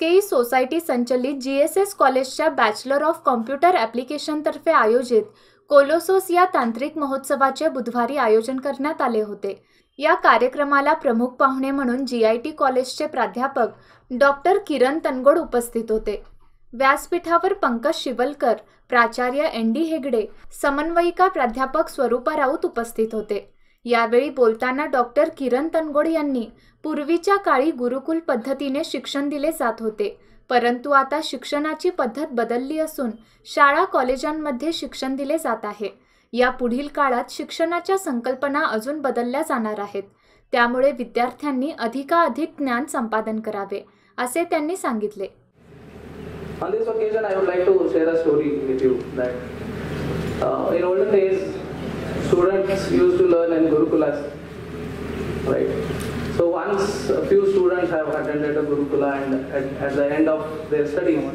H society संचलित G S S कॉलेजच्या bachelor of computer ॲप्लिकेशनतर्फे आयोजित कोलोसोस या तांत्रिक महोत्सवाचे बुधवारी आयोजन करण्यात आले होते. या कार्यक्रमाला प्रमुख पाहुणे म्हणून जी आय टी कॉलेजचे प्राध्यापक डॉक्टर किरण तनगोड उपस्थित होते. व्यासपीठावर पंकज शिवलकर प्राचार्य एन डी हेगडे समन्वयिका प्राध्यापक स्वरूपा राऊत उपस्थित होते. यावेळी बोलताना डॉक्टर किरण तनगोड यांनी पूर्वीच्या काळी गुरुकुल पद्धतीने शिक्षण दिले जात होते. परंतु आता शिक्षणाची पद्धत बदलली असून शाळा कॉलेजांमध्ये शिक्षण दिले जात आहे. या पुढील काळात शिक्षणाच्या संकल्पना अजून बदलल्या जाणार आहेत. त्यामुळे विद्यार्थ्यांनी अधिकाधिक ज्ञान संपादन करावे असे त्यांनी सांगितले. On this occasion, I would like to share a story with you that uh, in olden days, students used to learn in Gurukulas, right? So once a few students have attended a Gurukula and at, at the end of their studies,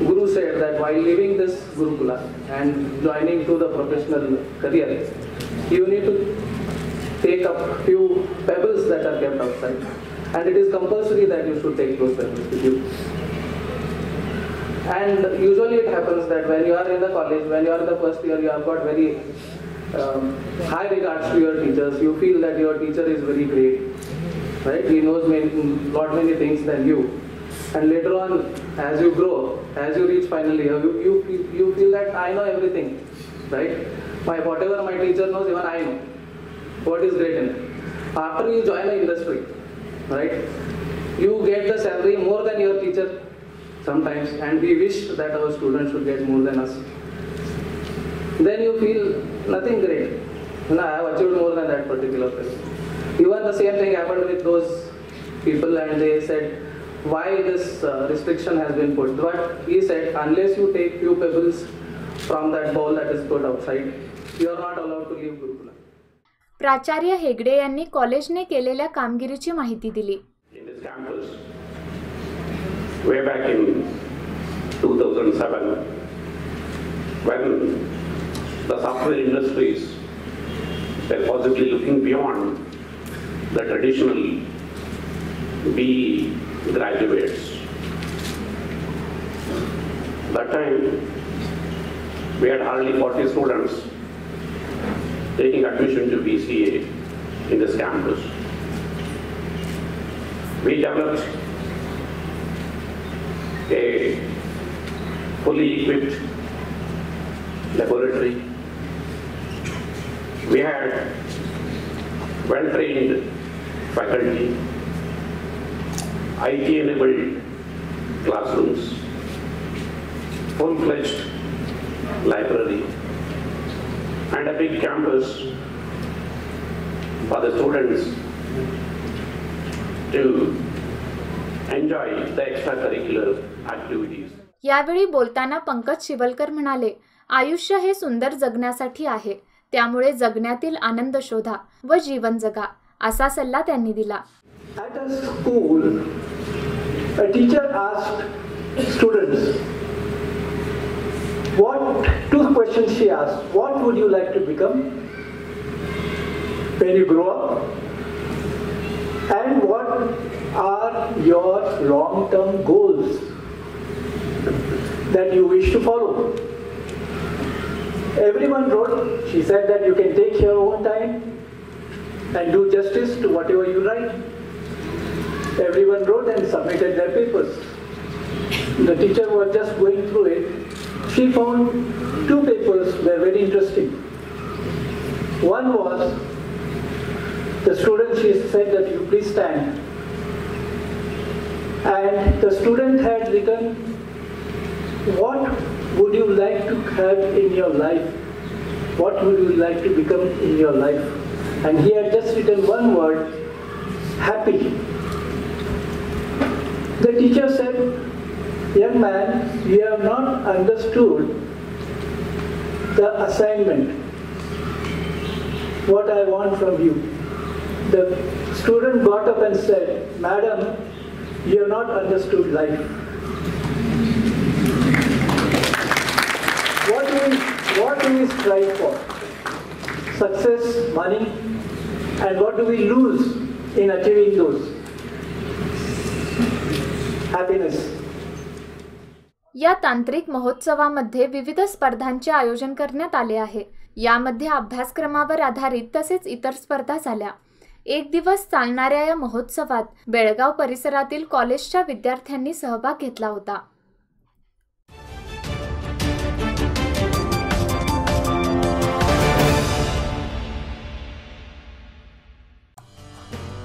Guru said that while leaving this Gurukula and joining to the professional career, you need to take up few pebbles that are kept outside and it is compulsory that you should take those pebbles with you. And usually it happens that when you are in the college, when you are in the first year, you have got very um, high regards to your teachers. You feel that your teacher is very great, right? He knows many, lot many things than you. And later on, as you grow, as you reach final year, you, you, you feel that I know everything, right? My, whatever my teacher knows, even I know. What is great in. After you join the industry, right? You get the salary more than your teacher sometimes and we wish that our students should get more than us. Then you feel nothing great. No, I have achieved more than that particular person. Even the same thing happened with those people and they said, why this uh, restriction has been put. But he said, unless you take few pebbles from that bowl that is put outside, you are not allowed to leave Gurukula. प्राचार्य हेगडे यांनी कॉलेजने केलेल्या कामगिरीची माहिती दिली in this campus way back in 2007 when the software industries were possibly looking beyond the traditional B graduates. That time we had hardly 40 students taking admission to BCA in this campus we developed a fully equipped laboratory. We had well-trained faculty, IT-enabled classrooms, full-fledged library, and a big campus for the students to enjoy the extracurricular activities. यावेळी बोलताना पंकज शिवलकर म्हणाले आयुष्य हे सुंदर जगण्यासाठी आहे त्यामुळे जगण्यातील आनंद शोधा व जीवन जगा असा सल्ला त्यांनी दिला a teacher asked students, what, two questions she asked, what would you like to become when you grow up? And what are your long-term goals that you wish to follow? Everyone wrote, she said that you can take your own time and do justice to whatever you write. Everyone wrote and submitted their papers. The teacher was just going through it. She found two papers were very interesting. One was the student, she said that you please stand. And the student had written, what would you like to have in your life? What would you like to become in your life? And he had just written one word, happy. The teacher said, young man, you have not understood the assignment, what I want from you. The student got up and said, madam, you have not understood life. What do we strive for? Success, money, and what do we lose in achieving those? happiness. या तांत्रिक महोत्सवामध्ये विविध स्पर्धांचे आयोजन करण्यात आले आहे यामध्ये अभ्यासक्रमावर आधारित तसेच इतर स्पर्धा झाल्या एक दिवस चालणाऱ्या या महोत्सवात बेळगाव परिसरातील कॉलेजच्या विद्यार्थ्यांनी सहभाग घेतला होता